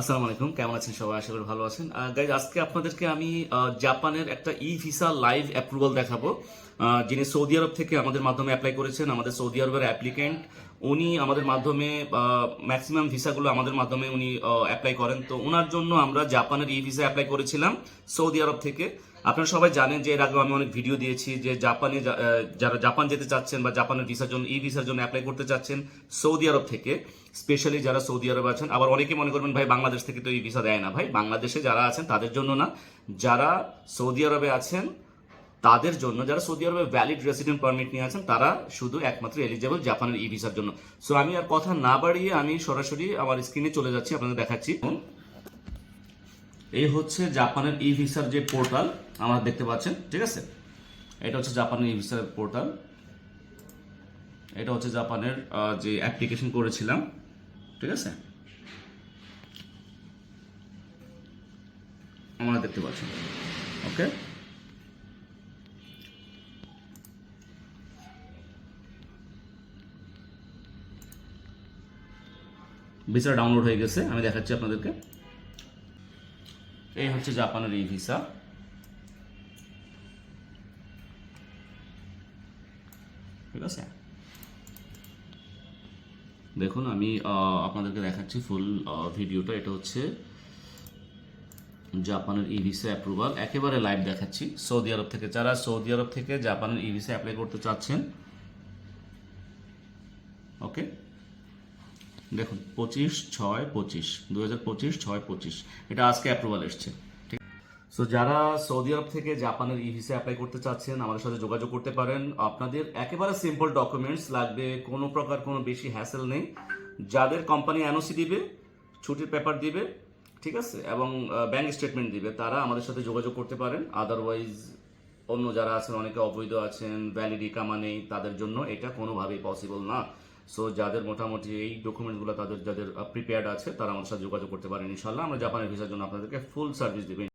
আসসালামু আলাইকুম, কেমন আছেন সবাই? আশা করি ভালো আছেন। গাইজ আজকে আপনাদেরকে আমি জাপানের একটা ই ভিসা লাইভ অ্যাপ্রুভাল দেখাবো যিনি সৌদি আরব থেকে আমাদের মাধ্যমে অ্যাপ্লাই করেছেন, আমাদের সৌদি আরবের অ্যাপ্লিকেন্ট উনি আমাদের মাধ্যমে ম্যাক্সিমাম ভিসাগুলো আমাদের মাধ্যমে উনি অ্যাপ্লাই করেন। তো ওনার জন্য আমরা জাপানের ই ভিসা অ্যাপ্লাই করেছিলাম সৌদি আরব থেকে। আপনারা সবাই জানেন যে এর আগে আমি অনেক ভিডিও দিয়েছি যে জাপানে যারা জাপান যেতে চাচ্ছেন বা জাপানের ভিসার জন্য ই ভিসার জন্য অ্যাপ্লাই করতে চাচ্ছেন সৌদি আরব থেকে স্পেশালি যারা সৌদি আরব আছেন। আবার অনেকে মনে করবেন, ভাই, বাংলাদেশ থেকে তো এই ভিসা দেয় না। ভাই, বাংলাদেশে যারা আছেন, তাদের জন্য না, যারা সৌদি আরবে আছেন, তাদের জন্য যারা সৌদি আরবে ভ্যালিড রেসিডেন্ট পারমিট নিয়ে আছেন, তারা শুধু একমাত্র এলিজেবল জাপানের ই ভিসার জন্য। সো আমি আর কথা না বাড়িয়ে আমি সরাসরি আমার স্ক্রিনে চলে যাচ্ছি, আপনাদের দেখাচ্ছি। এই হচ্ছে জাপানের ই ভিসার যে পোর্টাল আমরা দেখতে পাচ্ছেন, ঠিক আছে? এটা হচ্ছে জাপানের ই ভিসার পোর্টাল এটা হচ্ছে জাপানের যে অ্যাপ্লিকেশন করেছিলাম, ঠিক আছে? আমরা দেখতে পাচ্ছেন ওকে ভিসা ডাউনলোড হয়ে গেছে, আমি দেখাচ্ছি আপনাদেরকে। এই হচ্ছে জাপানের ই ভিসা। ঠিক আছে? দেখুন, আমি আপনাদেরকে দেখাচ্ছি ফুল ভিডিওটা এটা হচ্ছে জাপানের ই ভিসা অ্যাপ্রুভাল একেবারে লাইভ দেখাচ্ছি। সৌদি আরব থেকে। যারা সৌদি আরব থেকে জাপানের ই ভিসা অ্যাপ্লাই করতে চাচ্ছেন ওকে দেখুন, পঁচিশ, ছয়, পঁচিশ দু হাজার পঁচিশ, ছয়, পঁচিশ। এটা আজকে অ্যাপ্রুভাল এসছে, ঠিক? সো যারা সৌদি আরব থেকে জাপানের ই ভিসা অ্যাপ্লাই করতে চাচ্ছেন, আমাদের সাথে যোগাযোগ করতে পারেন। আপনাদের একেবারে সিম্পল ডকুমেন্টস লাগবে, কোনো প্রকার কোনো বেশি হ্যাসেল নেই। যাদের কোম্পানি এনওসি দিবে, ছুটির পেপার দিবে, ঠিক আছে? এবং ব্যাংক স্টেটমেন্ট দিবে, তারা আমাদের সাথে যোগাযোগ করতে পারেন। আদারওয়াইজ অন্য যারা আছেন, অনেকে অবৈধ আছেন ভ্যালিডি কামা নেই, তাদের জন্য এটা কোনোভাবেই পসিবল না। সো যাদের মোটামুটি এই ডকুমেন্টগুলো তাদের, যাদের প্রিপেয়ার্ড আছে, তারা আমাদের সাথে যোগাযোগ করতে পারেন ইনশাল্লাহ আমরা জাপানের ভিসার জন্য আপনাদেরকে ফুল সার্ভিস দেবেন